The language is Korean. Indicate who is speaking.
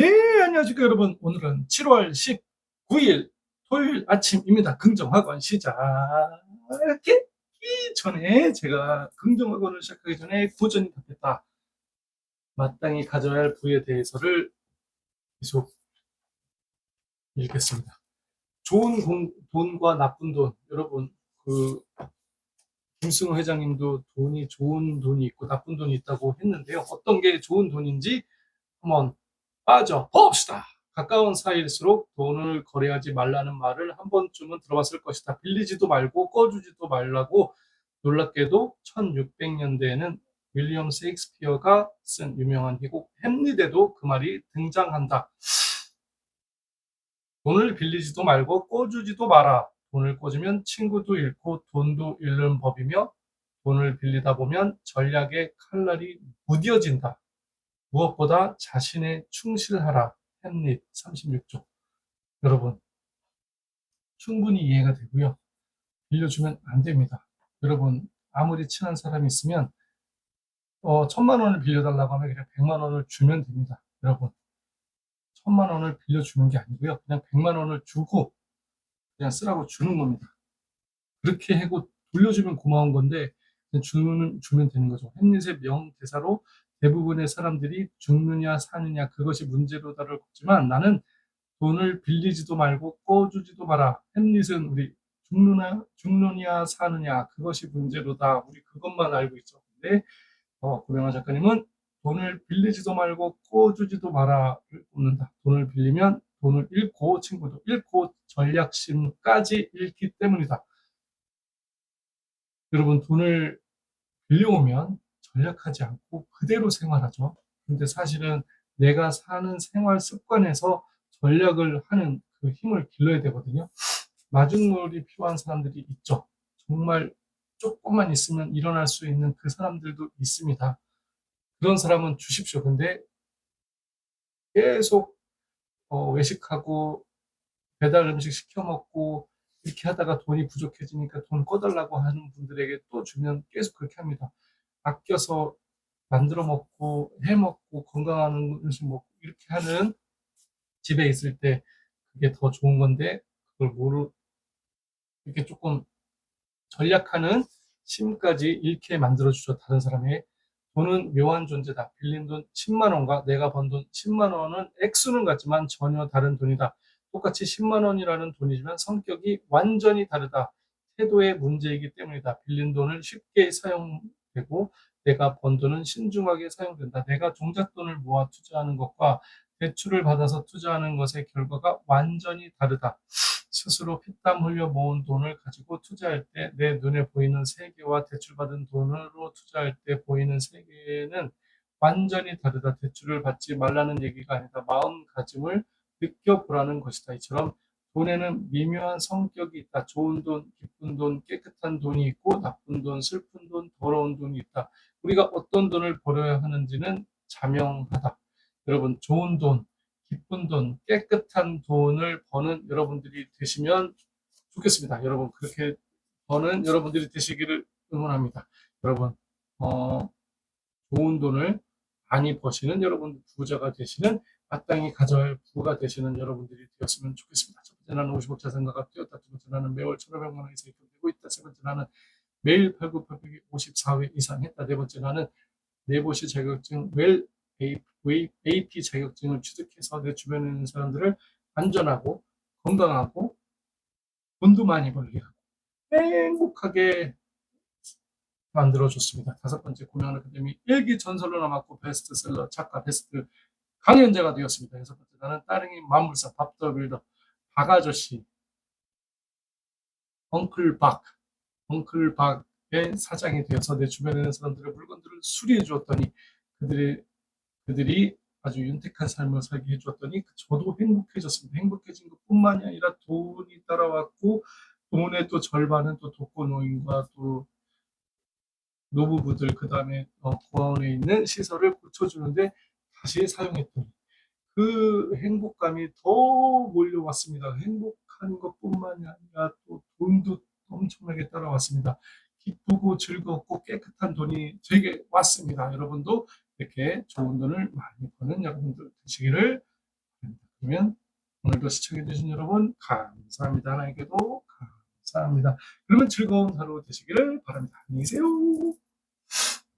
Speaker 1: 네, 안녕하십니까 여러분. 오늘은 7월 19일 토요일 아침입니다. 긍정학원 시작하기 전에 제가 긍정학원을 시작하기 전에 고전이 답했다. 마땅히 가져야 할 부에 대해서를 계속 읽겠습니다. 좋은 공- 돈과 나쁜 돈, 여러분 그 김승호 회장님도 돈이 좋은 돈이 있고 나쁜 돈이 있다고 했는데요. 어떤 게 좋은 돈인지 한번 빠져 봅시다. 가까운 사이일수록 돈을 거래하지 말라는 말을 한 번쯤은 들어봤을 것이다. 빌리지도 말고 꺼주지도 말라고 놀랍게도 1600년대에는 윌리엄 세익스피어가 쓴 유명한 희곡 햄릿에도 그 말이 등장한다. 돈을 빌리지도 말고 꺼주지도 마라. 돈을 꿔주면 친구도 잃고 돈도 잃는 법이며 돈을 빌리다 보면 전략의 칼날이 무뎌진다. 무엇보다 자신에 충실하라. 햄릿 36조. 여러분, 충분히 이해가 되고요. 빌려주면 안 됩니다. 여러분, 아무리 친한 사람이 있으면, 어, 천만 원을 빌려달라고 하면 그냥 백만 원을 주면 됩니다. 여러분, 천만 원을 빌려주는 게 아니고요. 그냥 백만 원을 주고, 그냥 쓰라고 주는 겁니다. 그렇게 하고 돌려주면 고마운 건데, 주는, 주면 되는 거죠. 햄릿의 명대사로 대부분의 사람들이 죽느냐 사느냐 그것이 문제로 다를 걷지만 나는 돈을 빌리지도 말고 꺼주지도 마라. 햄릿은 우리 죽느냐 죽느냐 사느냐 그것이 문제로다. 우리 그것만 알고 있죠. 근데 어, 고명환 작가님은 돈을 빌리지도 말고 꺼주지도 마라를 뽑는다. 돈을 빌리면 돈을 잃고 친구도 잃고 전략심까지 잃기 때문이다. 여러분 돈을 빌려오면 전략하지 않고 그대로 생활하죠. 근데 사실은 내가 사는 생활 습관에서 전략을 하는 그 힘을 길러야 되거든요. 마중물이 필요한 사람들이 있죠. 정말 조금만 있으면 일어날 수 있는 그 사람들도 있습니다. 그런 사람은 주십시오. 근데 계속 어, 외식하고 배달 음식 시켜 먹고 이렇게 하다가 돈이 부족해지니까 돈 꺼달라고 하는 분들에게 또 주면 계속 그렇게 합니다. 아껴서 만들어 먹고 해 먹고 건강한 음식 먹고 이렇게 하는 집에 있을 때 그게 더 좋은 건데 그걸 모르 이렇게 조금 전략하는 심까지 잃게 만들어 주죠 다른 사람의 돈은 묘한 존재다. 빌린 돈 10만 원과 내가 번 돈 10만 원은 액수는 같지만 전혀 다른 돈이다. 똑같이 10만 원이라는 돈이지만 성격이 완전히 다르다. 태도의 문제이기 때문이다. 빌린 돈을 쉽게 사용 되고 내가 번 돈은 신중하게 사용된다. 내가 종잣돈을 모아 투자하는 것과 대출을 받아서 투자하는 것의 결과가 완전히 다르다. 스스로 피땀 흘려 모은 돈을 가지고 투자할 때 내 눈에 보이는 세계와 대출받은 돈으로 투자할 때 보이는 세계는 완전히 다르다. 대출을 받지 말라는 얘기가 아니다. 마음가짐을 느껴보라는 것이다. 이처럼 돈에는 미묘한 성격이 있다. 좋은 돈, 기쁜 돈, 깨끗한 돈이 있고 나쁜 돈, 슬픈 돈, 더러운 돈이 있다. 우리가 어떤 돈을 벌어야 하는지는 자명하다. 여러분, 좋은 돈, 기쁜 돈, 깨끗한 돈을 버는 여러분들이 되시면 좋겠습니다. 여러분, 그렇게 버는 여러분들이 되시기를 응원합니다. 여러분, 어, 좋은 돈을 많이 버시는 여러분 부자가 되시는 마땅히 가져야 할 부가 되시는 여러분들이 되었으면 좋겠습니다. 첫 번째 나는 50억 자산가가 되었다. 두 번째 나는 매월 1,500만 원 이상 입금되고 있다. 세 번째 나는 매일 89800이 54회 이상 했다. 네 번째 나는 네보시 자격증, 웰 AP 자격증을 취득해서 내 주변에 있는 사람들을 안전하고 건강하고 돈도 많이 벌게 하고 행복하게 만들어줬습니다. 다섯 번째 고명한 아카데미 일기 전설로 남았고 베스트셀러 작가 베스트 강연자가 되었습니다. 여섯 번째 나는 따릉이 만물사 밥더 빌더 박 아저씨 엉클 박 엉클 박의 사장이 되어서 내 주변에 있는 사람들의 물건들을 수리해 주었더니 그들이 그들이 아주 윤택한 삶을 살게 해주었더니 저도 행복해졌습니다. 행복해진 것뿐만이 아니라 돈이 따라왔고 돈의 또 절반은 또 독거노인과 또 노부부들 그 다음에 어, 고아원에 있는 시설을 고쳐주는데 다시 사용했더니 그 행복감이 더 몰려왔습니다. 행복한 것뿐만이 아니라 또 돈도 엄청나게 따라왔습니다. 기쁘고 즐겁고 깨끗한 돈이 되게 왔습니다. 여러분도 이렇게 좋은 돈을 많이 버는 여러분들 되시기를 그러면 오늘도 시청해주신 여러분 감사합니다. 하나님께도 감사합니다. 그러면 즐거운 하루 되시기를 바랍니다. 안녕히 계세요.